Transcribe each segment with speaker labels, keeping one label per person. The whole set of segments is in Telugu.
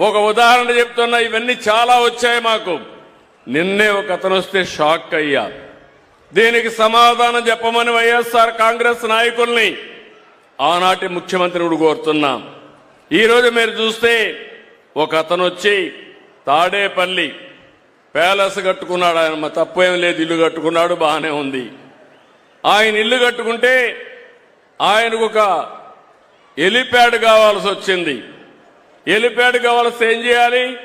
Speaker 1: ఒక ఉదాహరణ చెప్తున్నా ఇవన్నీ చాలా వచ్చాయి మాకు. నిన్నే ఒక అతను వస్తే షాక్ అయ్యా. దీనికి సమాధానం చెప్పమని వైఎస్ఆర్ కాంగ్రెస్ నాయకుల్ని ఆనాటి ముఖ్యమంత్రి కోరుతున్నాం. ఈరోజు మీరు చూస్తే ఒక అతను వచ్చి తాడేపల్లి ప్యాలెస్ కట్టుకున్నాడు ఆయన. తప్పేం తప్పు ఏం లేదు ఇల్లు కట్టుకున్నాడు బాగానే ఉంది. ఆయన ఇల్లు కట్టుకుంటే ఆయనకు ఒక ఎలిప్యాడ్ కావాల్సి వచ్చింది. ఎలిప్యాడ్ కావాల్సి ఏం చేయాలి?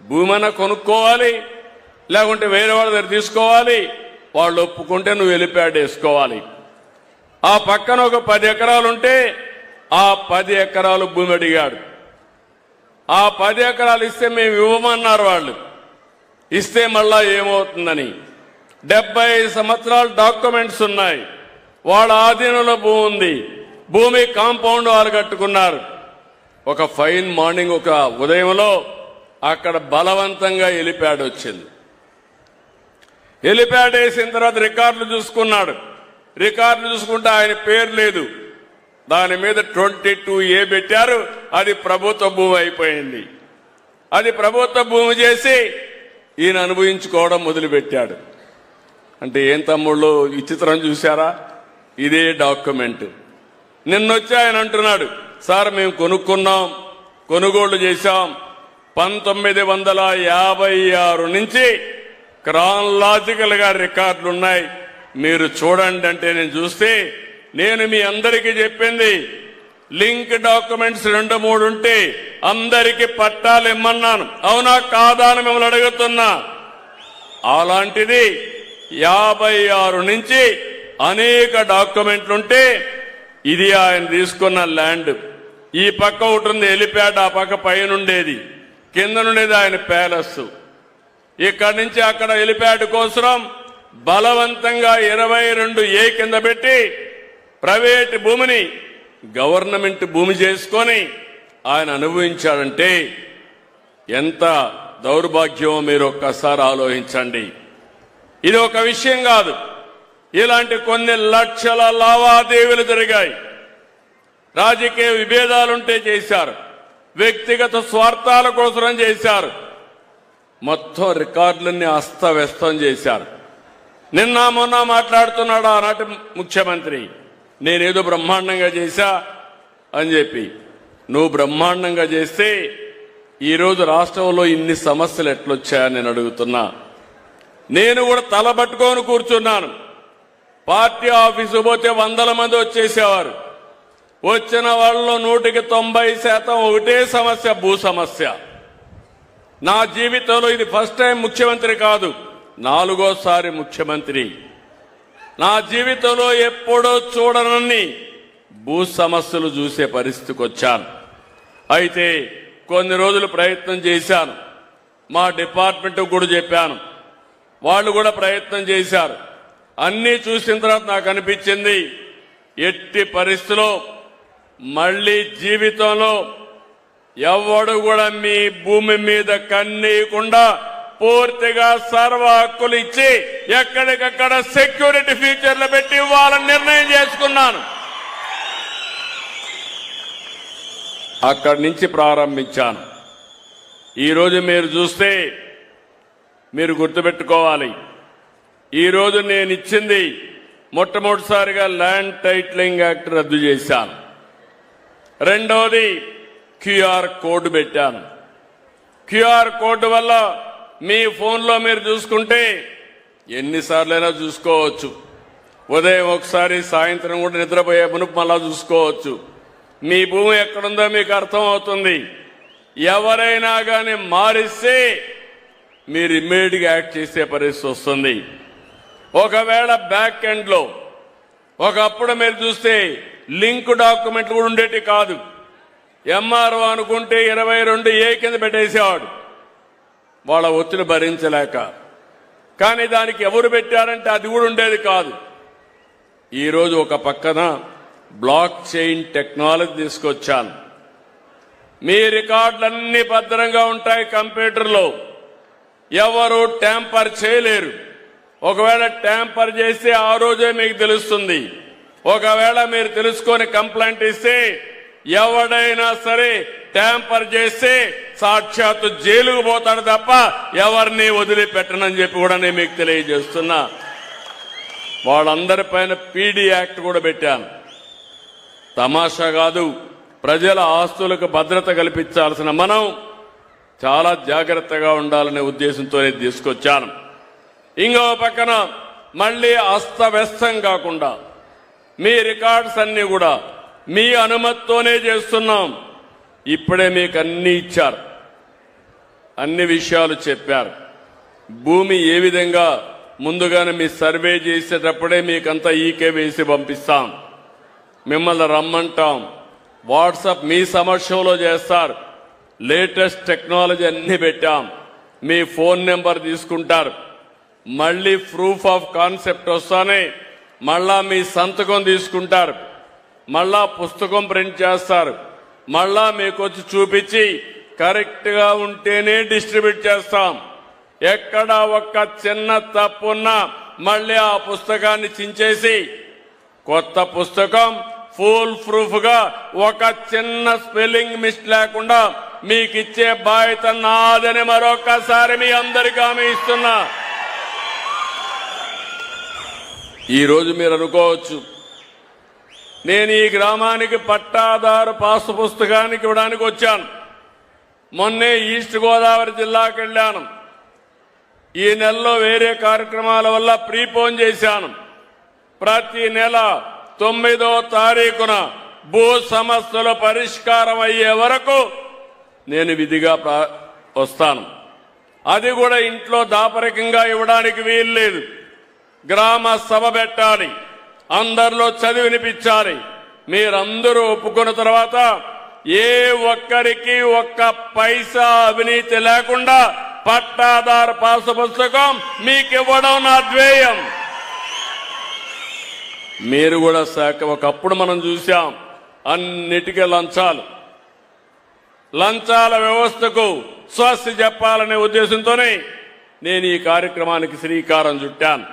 Speaker 1: భూమైనా కొనుక్కోవాలి. లేకుంటే వేరే వాళ్ళ దగ్గర తీసుకోవాలి. వాళ్ళు ఒప్పుకుంటే నువ్వు ఎలిప్యాడ్ వేసుకోవాలి. ఆ పక్కన ఒక పది ఎకరాలు ఉంటే ఆ పది ఎకరాలు భూమి అడిగాడు. ఆ పది ఎకరాలు ఇస్తే మేము ఇవ్వమన్నారు వాళ్ళు. ఇస్తే మళ్ళా ఏమవుతుందని. డెబ్బై సంవత్సరాల డాక్యుమెంట్స్ ఉన్నాయి. వాళ్ళ ఆధీనంలో భూమి ఉంది. భూమి కాంపౌండ్ వాళ్ళు కట్టుకున్నారు. ఒక ఫైన్ మార్నింగ్ ఒక ఉదయంలో అక్కడ బలవంతంగా ఎలిప్యాడ్ వచ్చింది. ఎలిప్యాడ్ వేసిన తర్వాత రికార్డులు చూసుకున్నాడు. రికార్డులు చూసుకుంటే ఆయన పేరు లేదు. దాని మీద ట్వంటీ టూ ఏ పెట్టారు అది ప్రభుత్వ భూమి అయిపోయింది. అది ప్రభుత్వ భూమి చేసి ఈయన అనుభవించుకోవడం మొదలుపెట్టాడు. అంటే ఏం తమ్ముళ్ళు ఈ చిత్రం చూసారా ఇదే డాక్యుమెంట్. నిన్నొచ్చి ఆయన అంటున్నాడు సార్ మేము కొనుక్కున్నాం కొనుగోళ్ళు చేశాం. పంతొమ్మిది వందల యాభై ఆరు నుంచి క్రాన్లాజికల్గా రికార్డులు ఉన్నాయి. మీరు చూడండి అంటే నేను చూస్తే నేను మీ అందరికీ చెప్పింది లింక్ డాక్యుమెంట్స్ రెండు మూడు ఉంటే అందరికి పట్టాలు ఇమ్మన్నాను. అవునా కాదా అని మిమ్మల్ని అడుగుతున్నా. అలాంటిది యాభై ఆరు నుంచి అనేక డాక్యుమెంట్లుంటే ఇది ఆయన తీసుకున్న ల్యాండ్. ఈ పక్క ఒకటి ఉంది ఎలిప్యాడ్ ఆ పక్క పైన ఉండేది కింద నుండేది ఆయన ప్యాలెస్. ఇక్కడి నుంచి అక్కడ ఎలిప్యాడ్ కోసం బలవంతంగా ఇరవై రెండు ఏ కింద పెట్టి ప్రైవేట్ భూమిని గవర్నమెంట్ భూమి చేసుకొని ఆయన అనుభవించాడంటే ఎంత దౌర్భాగ్యమో మీరు ఒక్కసారి ఆలోచించండి. ఇది ఒక విషయం కాదు. ఇలాంటి కొన్ని లక్షల లావాదేవీలు జరిగాయి. రాజకీయ విభేదాలుంటే చేశారు. వ్యక్తిగత స్వార్థాల కోసం చేశారు. మొత్తం రికార్డులన్నీ అస్తవ్యస్తం చేశారు. నిన్న మొన్న మాట్లాడుతున్నాడు ఆనాటి ముఖ్యమంత్రి. నేనేదో బ్రహ్మాండంగా చేశా అని చెప్పి. నువ్వు బ్రహ్మాండంగా చేస్తే ఈరోజు రాష్ట్రంలో ఇన్ని సమస్యలు ఎట్లొచ్చాయని నేను అడుగుతున్నా. నేను కూడా తల పట్టుకొని కూర్చున్నాను. పార్టీ ఆఫీసు పోతే వందల మంది వచ్చేసేవారు. వచ్చిన వాళ్ళలో నూటికి తొంభై శాతం ఒకటే సమస్య భూ సమస్య. నా జీవితంలో ఇది ఫస్ట్ టైం ముఖ్యమంత్రి కాదు నాలుగోసారి ముఖ్యమంత్రి. నా జీవితంలో ఎప్పుడో చూడనన్ని భూ సమస్యలు చూసే పరిస్థితికి వచ్చాను. అయితే కొన్ని రోజులు ప్రయత్నం చేశాను. మా డిపార్ట్మెంట్ కూడా చెప్పాను. వాళ్ళు కూడా ప్రయత్నం చేశారు. అన్నీ చూసిన తర్వాత నాకు అనిపించింది ఎట్టి పరిస్థితిలో మళ్ళీ జీవితంలో ఎవడు కూడా మీ భూమి మీద కన్నీయకుండా పూర్తిగా సర్వ హక్కులు ఇచ్చి ఎక్కడికక్కడ సెక్యూరిటీ ఫీచర్లు పెట్టి ఇవ్వాలని నిర్ణయం చేసుకున్నాను. అక్కడి నుంచి ప్రారంభించాను. ఈరోజు మీరు చూస్తే మీరు గుర్తుపెట్టుకోవాలి. ఈరోజు నేను ఇచ్చింది మొట్టమొదటిసారిగా ల్యాండ్ టైట్లింగ్ యాక్ట్ రద్దు చేశాను. రెండవది క్యూఆర్ కోడ్ పెట్టాను క్యూఆర్ కోడ్ వల్ల మీ ఫోన్లో మీరు చూసుకుంటే ఎన్నిసార్లైనా చూసుకోవచ్చు. ఉదయం ఒకసారి సాయంత్రం కూడా నిద్రపోయే మునుపు మళ్ళా చూసుకోవచ్చు. మీ భూమి ఎక్కడుందో మీకు అర్థమవుతుంది. ఎవరైనా కానీ మారిస్తే మీరు ఇమ్మీడియట్గా యాక్ట్ చేసే పరిస్థితి వస్తుంది. ఒకవేళ బ్యాక్ ఎండ్లో ఒకప్పుడు మీరు చూస్తే లింక్ డాక్యుమెంట్లు కూడా ఉండేటి కాదు. ఎంఆర్ఓ అనుకుంటే ఇరవై రెండు ఏ కింద పెట్టేసేవాడు. వాళ్ళ ఒత్తిడి భరించలేక. కానీ దానికి ఎవరు పెట్టారంటే అది కూడా ఉండేది కాదు. ఈరోజు ఒక పక్కన బ్లాక్ చైన్ టెక్నాలజీ తీసుకొచ్చాను. మీ రికార్డులన్నీ భద్రంగా ఉంటాయి కంప్యూటర్లో. ఎవరు ట్యాంపర్ చేయలేరు. ఒకవేళ ట్యాంపర్ చేస్తే ఆ రోజే మీకు తెలుస్తుంది. ఒకవేళ మీరు తెలుసుకొని కంప్లైంట్ ఇస్తే ఎవడైనా సరే ట్యాంపర్ చేస్తే సాక్షాత్తు జైలుకు పోతాడు తప్ప ఎవరిని వదిలిపెట్టనని చెప్పి కూడా నేను మీకు తెలియజేస్తున్నా. వాళ్ళందరిపైన పీడీ యాక్ట్ కూడా పెట్టాను. తమాషా కాదు ప్రజల ఆస్తులకు భద్రత కల్పించాల్సిన మనం చాలా జాగ్రత్తగా ఉండాలనే ఉద్దేశంతో తీసుకొచ్చాను. ఇంకో పక్కన మళ్ళీ అస్తవ్యస్తం కాకుండా మీ రికార్డ్స్ అన్ని కూడా మీ అనుమతితోనే చేస్తున్నాం. ఇప్పుడే మీకు అన్ని ఇచ్చారు. అన్ని విషయాలు చెప్పారు. భూమి ఏ విధంగా ముందుగానే మీ సర్వే చేసేటప్పుడే మీకంతా ఈకే వేసి పంపిస్తాం. మిమ్మల్ని రమ్మంటాం. వాట్సాప్ మీ సమక్షంలో చేస్తారు. లేటెస్ట్ టెక్నాలజీ అన్ని పెట్టాం. మీ ఫోన్ నెంబర్ తీసుకుంటారు. మళ్ళీ ప్రూఫ్ ఆఫ్ కాన్సెప్ట్ వస్తానే మళ్ళా మీ సంతకం తీసుకుంటారు. మళ్ళా పుస్తకం ప్రింట్ చేస్తారు. మళ్ళా మీకు వచ్చి చూపించి కరెక్ట్గా ఉంటేనే డిస్ట్రిబ్యూట్ చేస్తాం. ఎక్కడ ఒక్క చిన్న తప్పున్నా మళ్ళీ ఆ పుస్తకాన్ని చించేసి కొత్త పుస్తకం ఫుల్ ప్రూఫ్గా ఒక చిన్న స్పెల్లింగ్ మిస్ లేకుండా మీకు ఇచ్చే బాధ్యత నాదని మరొకసారి మీ అందరికీ హామీ ఇస్తున్నా. ఈరోజు మీరు అనుకోవచ్చు నేను ఈ గ్రామానికి పట్టాదారు పాసు పుస్తకానికి ఇవ్వడానికి వచ్చాను. మొన్నే ఈస్ట్ గోదావరి జిల్లాకి వెళ్ళాను. ఈ నెలలో వేరే కార్యక్రమాల వల్ల ప్రీపోన్ చేశాను. ప్రతి నెల తొమ్మిదో తారీఖున భూ సమస్యల పరిష్కారం అయ్యే వరకు నేను విధిగా ప్రా- వస్తాను. అది కూడా ఇంట్లో దాపరికంగా ఇవ్వడానికి వీలు లేదు గ్రామ సభ పెట్టాలి. అందరిలో చదివినిపించాలి మీరందరూ ఒప్పుకున్న తర్వాత ఏ ఒక్కరికి ఒక్క పైసా అవినీతి లేకుండా పట్టాదారు పాసు పుస్తకం మీకు ఇవ్వడం నా ధ్యేయం. మీరు కూడా శాఖ ఒకప్పుడు మనం చూసాం అన్నిటికీ లంచాలు. లంచాల వ్యవస్థకు స్వస్తి చెప్పాలనే ఉద్దేశంతోనే నేను ఈ కార్యక్రమానికి శ్రీకారం చుట్టాను.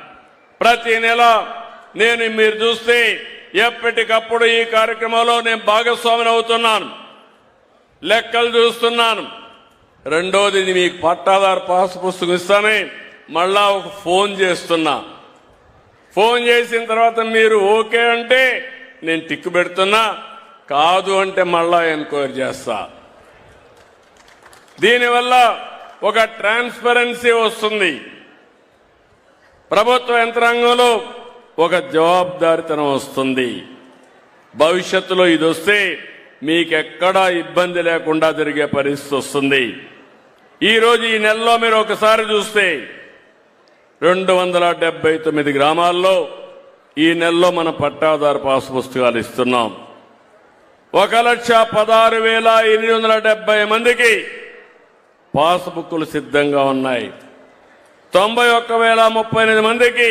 Speaker 1: ప్రతి నెల నేను మీరు చూస్తే ఎప్పటికప్పుడు ఈ కార్యక్రమంలో నేను భాగస్వామిని అవుతున్నాను. లెక్కలు చూస్తున్నాను. రెండోది మీకు పట్టాదారు పాస్ పుస్తకం ఇస్తానే మళ్ళా ఒక ఫోన్ చేస్తున్నా. ఫోన్ చేసిన తర్వాత మీరు ఓకే అంటే నేను టిక్కు పెడుతున్నా. కాదు అంటే మళ్ళా ఎంక్వైరీ చేస్తా. దీనివల్ల ఒక ట్రాన్స్పరెన్సీ వస్తుంది. ప్రభుత్వ యంత్రాంగంలో ఒక జవాబుదారితనం వస్తుంది. భవిష్యత్తులో ఇది వస్తే మీకెక్కడా ఇబ్బంది లేకుండా జరిగే పరిస్థితి వస్తుంది. ఈరోజు ఈ నెలలో మీరు ఒకసారి చూస్తే రెండు వందల డెబ్బై తొమ్మిది గ్రామాల్లో ఈ నెలలో మన పట్టాదారు పాస్ పుస్తకాలు ఇస్తున్నాం. ఒక లక్ష పదహారు వేల ఎనిమిది వందల డెబ్బై మందికి పాస్బుక్లు సిద్ధంగా ఉన్నాయి. తొంభై ఒక్క వేల ముప్పై ఎనిమిది మందికి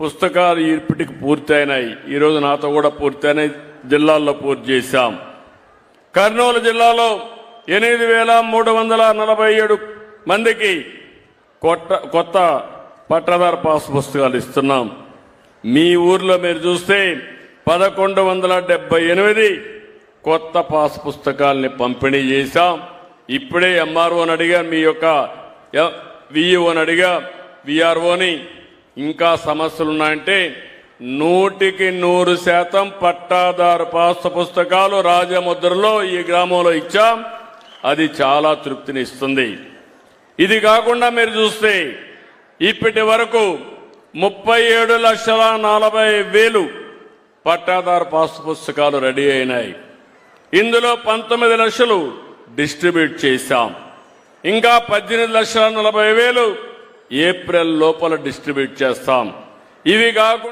Speaker 1: పుస్తకాలు ఇప్పటికి పూర్తయినాయి. ఈరోజు నాతో కూడా పూర్తయినాయి. జిల్లాల్లో పూర్తి చేశాం. కర్నూలు జిల్లాలో ఎనిమిది వేల మూడు వందల నలభై ఏడు మందికి కొత్త కొత్త పట్టదారు పాస్ పుస్తకాలు ఇస్తున్నాం. మీ ఊర్లో మీరు చూస్తే పదకొండు వందల డెబ్బై ఎనిమిది కొత్త పాస్ పుస్తకాల్ని పంపిణీ చేశాం. ఇప్పుడే ఎంఆర్ఓని అడిగా మీ యొక్క విఈఓని అడిగా విఆర్ఓని ఇంకా సమస్యలు ఉన్నాయంటే నూటికి నూరు శాతం పట్టాదారు పాస్ పుస్తకాలు రాజముద్రలో ఈ గ్రామంలో ఇచ్చాం. అది చాలా తృప్తిని ఇస్తుంది. ఇది కాకుండా మీరు చూస్తే ఇప్పటి వరకు ముప్పై ఏడు లక్షల నలభై వేలు పట్టాదారు పాస్ పుస్తకాలు రెడీ అయినాయి. ఇందులో పంతొమ్మిది లక్షలు డిస్ట్రిబ్యూట్ చేశాం. ఇంకా పద్దెనిమిది లక్షల నలభై వేలు ఏప్రిల్ లోపల డిస్ట్రిబ్యూట్ చేస్తాం. ఇవి కాకుండా